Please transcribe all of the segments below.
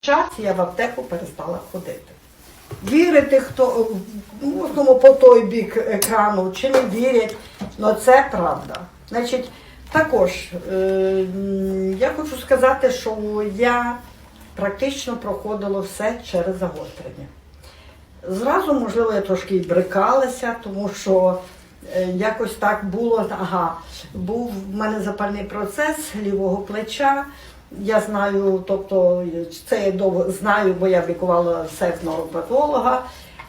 час я в аптеку перестала ходити. Вірити, хто ну, по той бік екрану, чи не вірять, але це правда. Значить, також е, я хочу сказати, що я практично проходила все через загострення. Зразу, можливо, я трошки і брикалася, тому що е, якось так було. Ага, був в мене запальний процес лівого плеча. Я знаю, тобто це я довго знаю, бо я лікувала сефного патолога.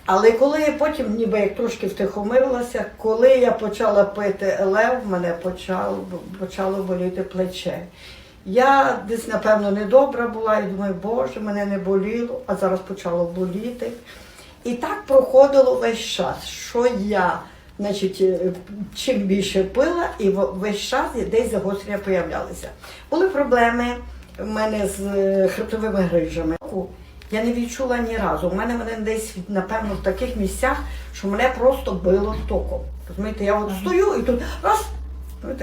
Але коли я потім ніби як трошки втихомирилася, коли я почала пити елев, мене почало, почало боліти плече. Я десь, напевно, недобра була і думаю, боже, мене не боліло, а зараз почало боліти. І так проходило весь час, що я, значить, е, чим більше пила, і весь час десь загострення появлялися. Були проблеми в мене з е, хребтовими грижами. Я не відчула ні разу. У мене мене десь, напевно, в таких місцях, що мене просто било током. Розумієте, я от стою і тут раз.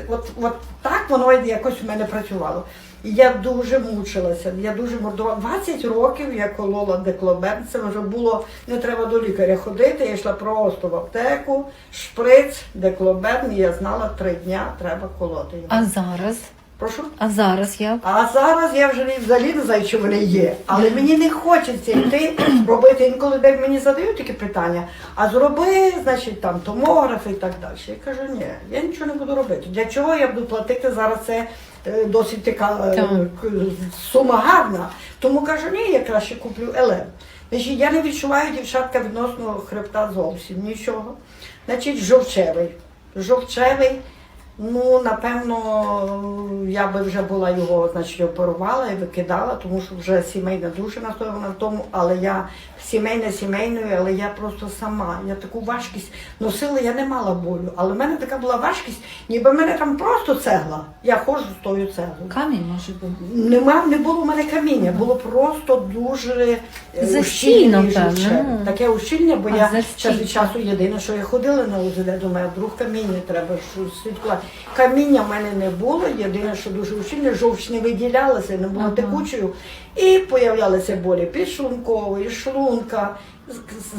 От, от так воно якось в мене працювало. І я дуже мучилася, я дуже мордувала. 20 років я колола деклобен, це вже було, не треба до лікаря ходити, я йшла просто в аптеку, шприц, деклобен, і я знала, три дня треба колоти. А зараз? Прошу? А зараз як? А зараз я вже взагалі не знаю, чи вони є. Але мені не хочеться йти робити. Інколи де мені задають такі питання, а зроби, значить, там томограф і так далі. Я кажу, ні, я нічого не буду робити. Для чого я буду платити зараз це е, досить така е, сума гарна. Тому кажу, ні, я краще куплю елем. Значить, я не відчуваю дівчатка відносно хребта зовсім нічого. Значить, жовчевий. Жовчевий. Ну, напевно, я би вже була його, значить, оперувала і викидала, тому що вже сімейна дуже настояна в тому, але я сімейна сімейною, але я просто сама. Я таку важкість носила, я не мала болю. Але в мене така була важкість, ніби в мене там просто цегла. Я ходжу з тою цеглою. Камінь може бути. Нема, не було в мене каміння, було просто дуже е, жовчевий. ну. Таке ущільне, бо А, я час від часу єдине, що я ходила на УЗД, думаю, вдруг каміння треба щось слідкувати. Каміння в мене не було, єдине, що дуже ущільне, жовч не виділялася, не було Ага. текучою. І появлялися болі підшлункової, шлунка,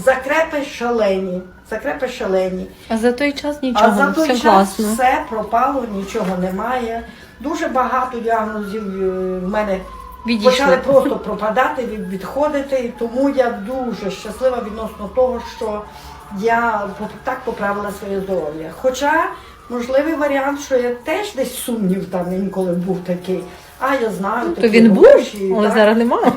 закрепи шалені. Закрепи шалені. А за той час нічого, А за той все час класно. все пропало, нічого немає. Дуже багато діагнозів е, в мене Відійшли. почали просто пропадати, відходити. І тому я дуже щаслива відносно того, що я так поправила своє здоров'я. Хоча можливий варіант, що я теж десь сумнів там інколи був такий. А я знаю, То він був, але зараз немає.